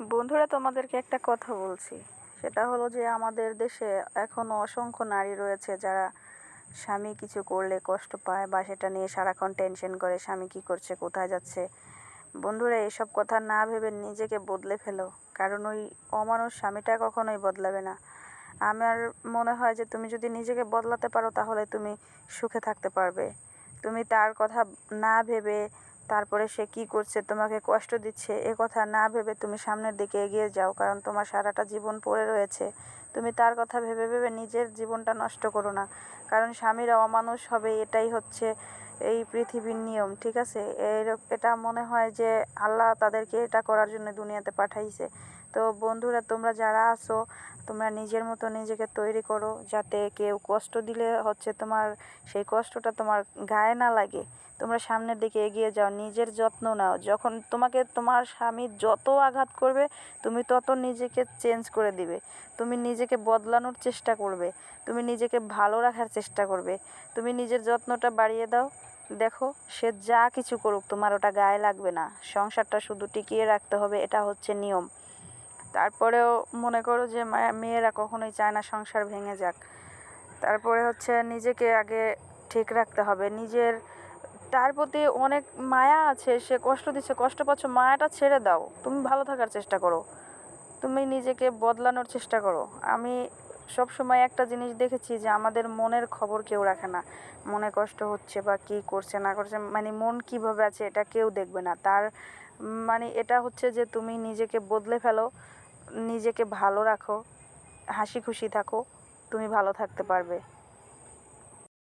বন্ধুরা, তোমাদেরকে একটা কথা বলছি। সেটা হলো যে, আমাদের দেশে এখনও অসংখ্য নারী রয়েছে যারা স্বামী কিছু করলে কষ্ট পায় বা সেটা নিয়ে সারাক্ষণ টেনশন করে, স্বামী কী করছে, কোথায় যাচ্ছে। বন্ধুরা, এসব কথা না ভেবে নিজেকে বদলে ফেলো। কারণ ওই অমানুষ স্বামীটা কখনোই বদলাবে না। আমার মনে হয় যে, তুমি যদি নিজেকে বদলাতে পারো, তাহলে তুমি সুখে থাকতে পারবে। তুমি তার কথা না ভেবে তারপরে সে কি করছে, তোমাকে কষ্ট দিচ্ছে, এ কথা না ভেবে তুমি সামনের দিকে এগিয়ে যাও, কারণ তোমার সারাটা জীবন পড়ে রয়েছে। তুমি তার কথা ভেবে ভেবে নিজের জীবনটা নষ্ট করো না, কারণ স্বামীরা অমানুষ হবে, এটাই হচ্ছে এই পৃথিবীর নিয়ম, ঠিক আছে? এটা মনে হয় যে আল্লাহ তাদেরকে এটা করার জন্য দুনিয়াতে পাঠাইছে। তো বন্ধুরা, তোমরা যারা আছো, তোমরা নিজের মতো নিজেকে তৈরি করো যাতে কেউ কষ্ট দিলে হচ্ছে তোমার, সেই কষ্টটা তোমার গায়ে না লাগে। তোমরা সামনের দিকে এগিয়ে যাও, নিজের যত্ন নাও। যখন তোমাকে তোমার স্বামী যত আঘাত করবে, তুমি তত নিজেকে চেঞ্জ করে দিবে। তুমি নিজেকে বদলানোর চেষ্টা করবে। তুমি নিজেকে ভালো রাখার চেষ্টা করবে। তুমি নিজের যত্নটা বাড়িয়ে দাও। দেখো, সে যা কিছু করুক, তোমার ওটা গায়ে লাগবে না। সংসারটা শুধু টিকিয়ে রাখতে হবে, এটা হচ্ছে নিয়ম। তারপরেও মনে করো যে মেয়েরা কখনোই চায় না সংসার ভেঙে যাক। তারপরে হচ্ছে নিজেকে আগে ঠিক রাখতে হবে। নিজের, তার প্রতি অনেক মায়া আছে, সে কষ্ট দিচ্ছে, কষ্ট পাচ্ছ, মায়াটা ছেড়ে দাও। তুমি ভালো থাকার চেষ্টা করো। তুমি নিজেকে বদলানোর চেষ্টা করো। আমি সব সময় একটা জিনিস দেখেছি যে আমাদের মনের খবর কেউ রাখে না। মনে কষ্ট হচ্ছে বা কী করছে, না করছে মানে মন কীভাবে আছে এটা কেউ দেখবে না। তার মানে এটা হচ্ছে যে তুমি নিজেকে বদলে ফেলো, নিজেকে ভালো রাখো, হাসি খুশি থাকো, তুমি ভালো থাকতে পারবে।